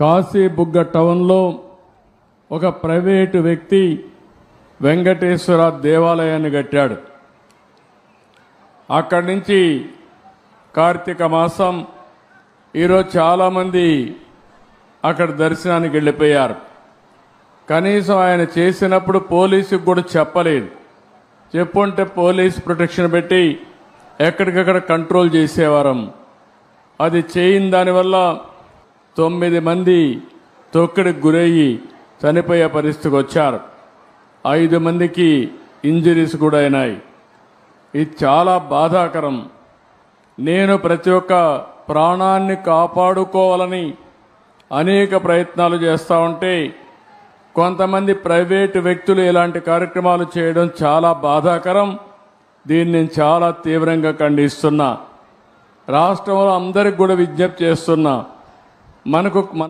కాశీబుగ్గ టౌన్లో ఒక ప్రైవేటు వ్యక్తి వెంకటేశ్వర దేవాలయాన్ని కట్టాడు. అక్కడి నుంచి కార్తీక మాసం ఈరోజు చాలామంది అక్కడ దర్శనానికి వెళ్ళిపోయారు. కనీసం ఆయన చేసినప్పుడు పోలీసుకు కూడా చెప్పలేదు. చెప్పుంటే పోలీస్ ప్రొటెక్షన్ పెట్టి ఎక్కడికక్కడ కంట్రోల్ చేసేవారం. అది చేయని దానివల్ల తొమ్మిది మంది తొక్కిడికి గురయ్యి చనిపోయే పరిస్థితికి వచ్చారు. ఐదు మందికి ఇంజరీస్ కూడా అయినాయి. ఇది చాలా బాధాకరం. నేను ప్రతి ఒక్క ప్రాణాన్ని కాపాడుకోవాలని అనేక ప్రయత్నాలు చేస్తూ ఉంటే కొంతమంది ప్రైవేటు వ్యక్తులు ఇలాంటి కార్యక్రమాలు చేయడం చాలా బాధాకరం. దీన్ని నేను చాలా తీవ్రంగా ఖండిస్తున్నా. రాష్ట్రంలో అందరికి కూడా విజ్ఞప్తి చేస్తున్నా. మనకు మన